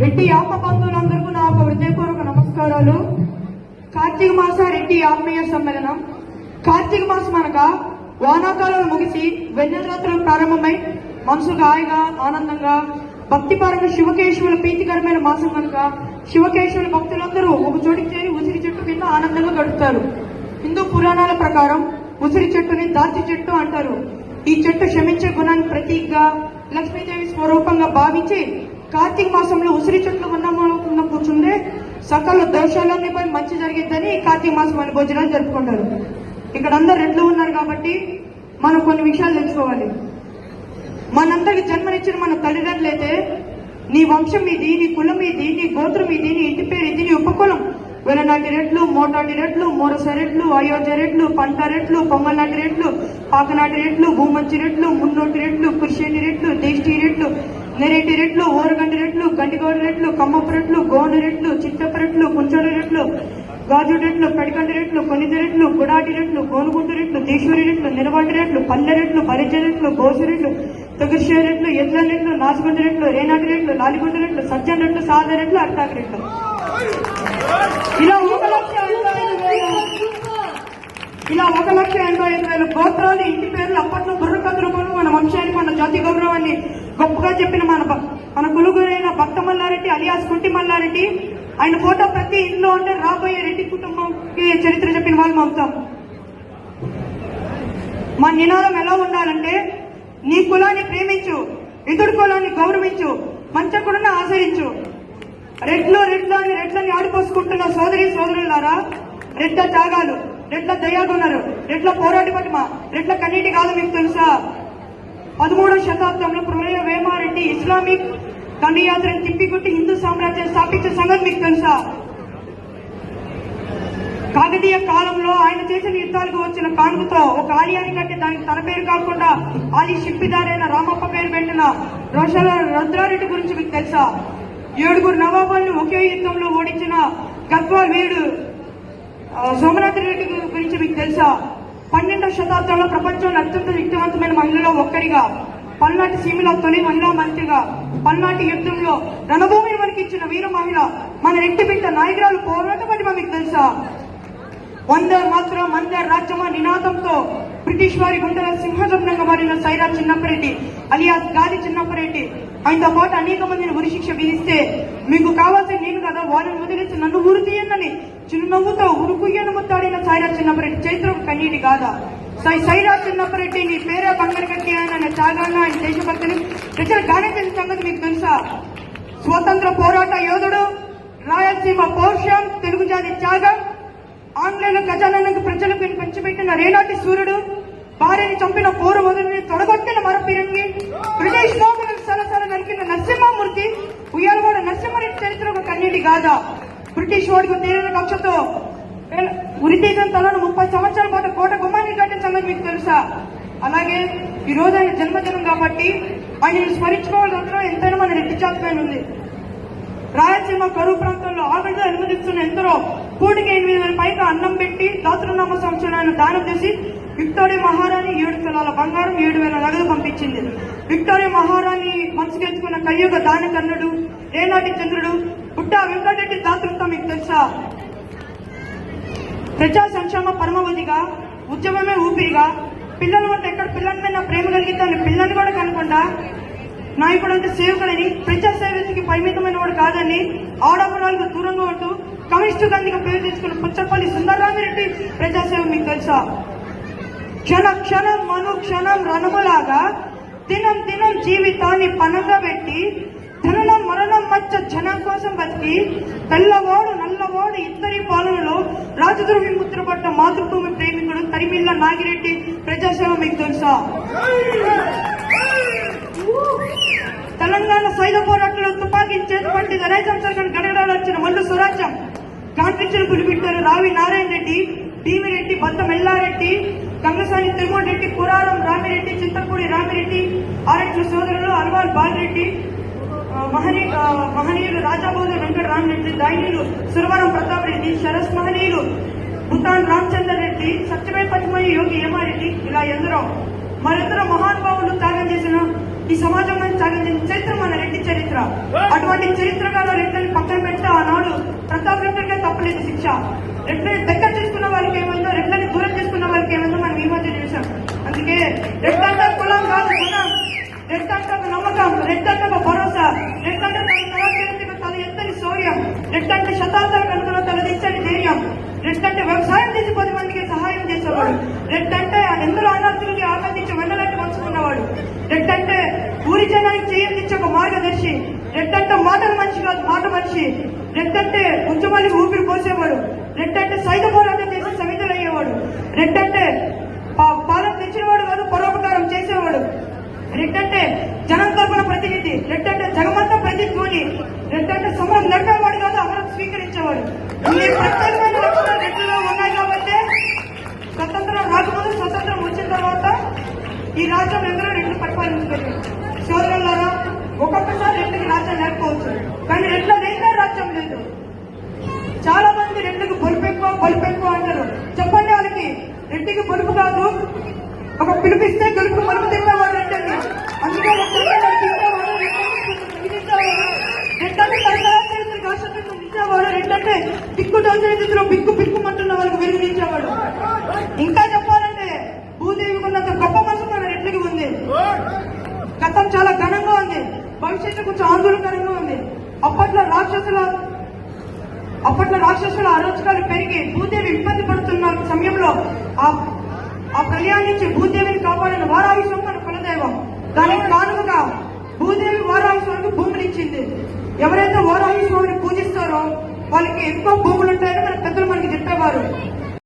రెడ్డి యాప బంధువులందరికీ నా ఒక హృదయపూర్వక నమస్కారాలు. కార్తీక మాస రెడ్డి ఆత్మీయ సమ్మేళనం. కార్తీక మాసం అనగా వానాకాలం ముగిసి వెన్నెలరాత్రులు ప్రారంభమై మనసుకు హాయిగా ఆనందంగా భక్తిపరమైన శివకేశవుల ప్రీతికరమైన మాసం కనుక శివకేశవుల భక్తులందరూ ఒక చోటికి చేరి ఉసిరి చెట్టు కింద ఆనందంగా గడుపుతారు. హిందూ పురాణాల ప్రకారం ఉసిరి చెట్టుని దాచి చెట్టు అంటారు. ఈ చెట్టు క్షమించే గుణాన్ని ప్రతీకగా లక్ష్మీదేవి స్వరూపంగా భావించి కార్తీక మాసంలో ఉసిరి చెట్లు ఉన్నామనుకున్న కూర్చుంటే సకల దోషాలన్నీ పోయి మంచి జరిగిద్దని కార్తీక మాసం అనే భోజనాలు జరుపుకుంటారు. ఇక్కడ అందరు రెడ్లు ఉన్నారు కాబట్టి మనం కొన్ని విషయాలు తెలుసుకోవాలి. మనందరికి జన్మనిచ్చిన మన తల్లిదండ్రులైతే నీ వంశం ఇది నీ కులం ఇది నీ గోత్రం ఇది నీ ఇంటి పేరు ఇది నీ ఉపకులం. వెలనాటి రెట్లు మోటాటి రెట్లు మోరస రెట్లు అయోధ్య రెట్లు పంట రెట్లు పొంగల్నాటి రెట్లు పాకనాటి రెట్లు భూమంచి రెట్లు మున్నోటి రెట్లు కుర్షేటి రెట్లు దేష్టి రెట్లు నెరేటి రెట్లు ఓరగంటి రెట్లు గండిగోడు రెట్లు కమ్మపు రెట్లు గోను రెట్లు చిత్తప్ప రెట్లు కుంచోడి రెట్లు గాజు రెట్లు కడికండి రెట్లు కొనిది రెట్లు గుడాటి రెట్లు గోనుగుంటు రెట్లు దేశూరి రెట్లు నిలవాటి రెట్లు పల్లె రెట్లు బరిజ రెట్లు గోసు రెట్లు తొగిర్షే రెట్లు ఎడ్ల రెట్లు నాసుగుండ రెట్లు రేనాటి రెట్లు లాలిగుంట రెట్లు సజ్జన రెట్లు సాధ రెట్లు అట్టాకి రెట్లు. ఇలా ఒక లక్ష ఎనభై ఐదు వేల ఇలా ఒక లక్ష ఎనభై ఐదు వేల గోత్రాలు ఇంటి పేర్లు అప్పట్లో బుర్రకథ రూపంలో మన వంశాన్ని మన జాతి గౌరవాన్ని గొప్పగా చెప్పిన మన మన కులుగురైన భక్త మల్లారెడ్డి అలియాస్ కుంటి మల్లారెడ్డి ఆయన ఫోటో ప్రతి ఇంట్లో ఉంటే రాబోయే రెడ్డి కుటుంబంకి చరిత్ర చెప్పిన వాళ్ళు అవుతాం మన నినాదం ఎలా ఉండాలంటే నీ కులాన్ని ప్రేమించు ఇతడు కులాన్ని గౌరవించు మంచకుడిని ఆచరించు. రెడ్లో రెడ్లు అని రెడ్లని ఆడిపోసుకుంటున్న సోదరి సోదరులారా రెడ్ల త్యాగాలు రెడ్ల దయాగున్నారు రెడ్ల పోరాటి పటిమ రెడ్ల కన్నీటి కాదు మీకు తెలుసా? పదమూడవ శతాబ్దంలో ప్రళయ వేమారెడ్డి ఇస్లామిక్ దండయాత్రను తిప్పికొట్టి హిందూ సామ్రాజ్యం స్థాపించిన సంగతి మీకు తెలుసా? కాకతీయ కాలంలో ఆయన చేసిన యుద్ధాలకు వచ్చిన కానుకతో ఒక ఆలయాన్ని కట్టి దానికి తన పేరు కాకుండా ఆలి శిల్పిదారైన రామప్ప పేరు పెట్టిన రోషల రుద్రారెడ్డి గురించి మీకు తెలుసా? ఏడుగురు నవాబుల్ని ఒకే యుద్ధంలో ఓడించిన గద్వాల్ వీరుడు సోమనాథ్ రెడ్డి గురించి మీకు తెలుసా? పన్నెండవ శతాబ్దంలో ప్రపంచంలో అత్యంత శక్తివంతమైన మహిళలో ఒక్కరిగా పల్నాటి సీమలో తొలి మహిళా మంత్రిగా పల్నాటి యుద్ధంలో రణభూమిని మనకిచ్చిన వీర మహిళ మన ఇంటి బిడ్డ నాయకురాలు పోరాటం అని మీకు తెలుసా? వందే మాత్రం వందే రాజ్యమ నినాదంతో బ్రిటిష్ వారి గుండెల సింహస్వప్నంగా మారిన సైరా చిన్నప్పరెడ్డి అలియాస్ గాలి చిన్నప్పరెడ్డి. ఆయనతో పాటు అనేక మందిని ఉరిశిక్ష విధిస్తే మీకు కావాల్సిన నేను కదా వారిని వదిలేసి నన్ను ఊరు తీయనని చిరునవ్వుతో ఉరుకుయ్యను ముత్తాడిన సైరా చిన్నప్పరెడ్డి చైత్ర కన్నీటి కాదా సై సైరా చిన్నప్పరెడ్డి నీ పేరే బంగారు కట్టి ఆయన త్యాగాన్ని ఆయన దేశభక్తిని ప్రజలు గానం సంగతి మీకు తెలుసా? స్వతంత్ర పోరాట యోధుడు రాయలసీమ పౌరుషం తెలుగు జాతి త్యాగం ఆంగ్లేయుల గజాలకు ప్రజలకు పంచిపెట్టిన రేనాటి సూర్యుడు భార్యని చంపిన పోరు మొదలని తొడగొట్టిన మరపిరంగి బ్రిటిష్ మోగులను సరసర నరికిన నరసింహమూర్తి ఉయ్యాలవాడ నరసింహారెడ్డి చరిత్ర ఒక కన్నీటి గాథ. బ్రిటిష్ వాడికి తేలిన కక్షతో ఉరితీసిన తనను ముప్పై సంవత్సరాల పాటు కోట గుమ్మాన్ని కట్టిన సంగతి మీకు తెలుసా? అలాగే ఈ రోజు ఆయన జన్మదినం కాబట్టి ఆయన స్మరించుకోవాల్సిన ఎంతైనా మన రెడ్డి జాతి ఉంది రాయలసీమ కరువు ప్రాంతంలో ఆకలితో అనుమతిస్తున్న ఎందరో కోటికి ఎనిమిది వేల పైగా అన్నం పెట్టి దాతృనామ సంవత్సరాన్ని దానం చేసి విక్టోరియా మహారాణి ఏడు తులాల బంగారం ఏడు వేల నగదు పంపించింది. విక్టోరియా మహారాణి మనసుకెచ్చుకున్న కలియుగ దాన కన్నుడు రేనాటి చంద్రుడు పుట్ట వెంకటరెడ్డి దాతృత్వం మీకు తెలుసా? ప్రజా సంక్షేమ పరమవధిగా ఉద్యమమే ఊపిరిగా పిల్లల వంట ఎక్కడ పిల్లల మీద ప్రేమ కలిగితే అని పిల్లల్ని కూడా కనుకుండా నాయకుడు అంటే సేవకుడని ప్రజా సేవకి పరిమితమైన వాడు కాదని ఆడపడాలకు దూరంగా ఉంటూ కమిస్టు గాంధీగా పేరు తెచ్చుకున్న పుచ్చపల్లి సుందరరామిరెడ్డి ప్రజాసేవ మీకు తెలుసా? క్షణ క్షణం మను క్షణం రణములాగా దినం దినం జీవితాన్ని పనంగా పెట్టి ధననం మరణం మధ్య జనం కోసం బతికి తెల్లవాడు నల్లవాడు ఇద్దరి పాలనలో రాజద్రోహి ముద్రపడ్డ మాతృభూమి ప్రేమికుడు తరిమిల్ల నాగిరెడ్డి ప్రజాసేవ మీకు తెలుసా? తెలంగాణ సైద పోరాటంలో తుపాకీ చేతుపట్టి రైతం సర్కార్ గడగడాలు వచ్చిన మల్లు స్వరాజ్యం కాన్ఫిక్షన్ పులిపిట్టారు రావి నారాయణ రెడ్డి భీమిరెడ్డి బద్దం ఎల్లారెడ్డి గంగసాని తిరుమల రెడ్డి కురారం రామిరెడ్డి చింతపూడి రామిరెడ్డి ఆరెడ్డి సోదరులు అల్వాల్ బాలరెడ్డి మహనీ మహనీయులు రాజాబోధు వెంకట రామరెడ్డి దాయినీలు సురవరం ప్రతాప్ రెడ్డి శరస్ మహనీయులు భూతాన్ రామచంద్ర రెడ్డి సత్యమే పద్మయ్య యోగి ఏమారెడ్డి ఇలా ఎందరో. మరెందరో మహానుభావులు ఈ సమాజంలో సాగించిన చరిత్ర మన రెడ్డి చరిత్ర. అటువంటి చరిత్ర గల రెడ్లని పక్కన పెడితే ఆనాడు ప్రతాప్ రెడ్డిగా తప్పలేదు శిక్ష. రెడ్లని దగ్గర చేసుకున్న వాళ్ళకి ఏమైందో రెడ్లని దూరం చేసుకున్న వాళ్ళకి ఏమైందో మనం ఈ మధ్య చూసాం. అందుకే రెడ్ అంటే కులం కాదు గుణం రెడ్ అంటే ఒక నమ్మకం రెడ్ అంటే ఒక భరోసా. రెడ్ అంటే తన తల ఎత్తని శౌర్యం రెడ్ అంటే శతాబ్దాల కనుకలో తలదించని ధైర్యం. రెడ్ అంటే వ్యవసాయం తీసి పది మందికి సహాయం చేసేవాడు రెడ్ అంటే ఎందరో అనాథులకి ఆనందించి వెళ్ళనట్టు పంచుకున్నవాడు రెడ్ అంటే ఊరి జనానికి చేయించి ఒక మార్గదర్శి రెడ్డంటే మాటల మనిషి కాదు మాట మనిషి. రెడ్డంటే అంటే ఊపిరి పోసేవాడు. రెడ్డంటే సైత పోరాటం చేసి సమితులు అయ్యేవాడు. రెడ్డంటే పాలన తెచ్చినవాడు కాదు పరోపకారం చేసేవాడు. రెడ్డంటే జనం తరపున ప్రతినిధి. రెడ్డంటే జగమంతా ప్రతిధ్వని. రెడ్ అంటే సమరం నడిపేవాడు కాదు అమరం స్వీకరించేవాడు. ప్రత్యేకమైన లక్షణాలు రెడ్డిలో ఉన్నాయి కాబట్టి స్వతంత్రం రాకముందు స్వతంత్రం వచ్చిన తర్వాత ఈ రాజ్యం ఎందరో రెడ్లు పరిపాలించలేదు సోదరులారా ఒక్కొక్కసారి రెడ్డికి రాజ్యం లేకపోవచ్చు కానీ రెడ్ల రాజ్యం లేదు. చాలా మంది రెడ్డికి బలుపు ఎక్కువ బలుపు ఎక్కువ అంటారు చెప్పండి వాళ్ళకి రెడ్డికి బలుపు కాదు. ఒక పిలిపిస్తే గెలుపు మలుపు తిప్పేవాడు రెడ్డిని అందుకే రెడ్డి తిప్పేవాడు పిక్కు తరతరాల పిక్కు ఆసక్తిని నిలిచేవాడు రెడ్డంటే బిక్కు వాళ్ళకి వెలుగునించేవాడు ఇంకా చెప్పాలంటే భూదేవి ఉన్నంత గొప్ప మనసు మన రెడ్డికి ఉంది. గతం చాలా ఘనంగా ఉంది. భవిష్యత్తు కొంచెం ఆందోళనకరంగా ఉంది. అప్పట్లో రాక్షసుల అప్పట్లో రాక్షసుల అరోచకాలు పెరిగి భూదేవి ఇబ్బంది పడుతున్న సమయంలో ఆ ఆ ప్రళయాన్ని భూదేవిని కాపాడిన వారాయుషం మన కులదైవం. దానికి కానుకగా భూదేవి వారాహి భూమిని భూమినిచ్చింది ఎవరైతే వారాహి స్వామిని పూజిస్తారో వాళ్ళకి ఎక్కువ భూములు ఉంటాయని మన పెద్దలు మనకి చెప్పేవారు.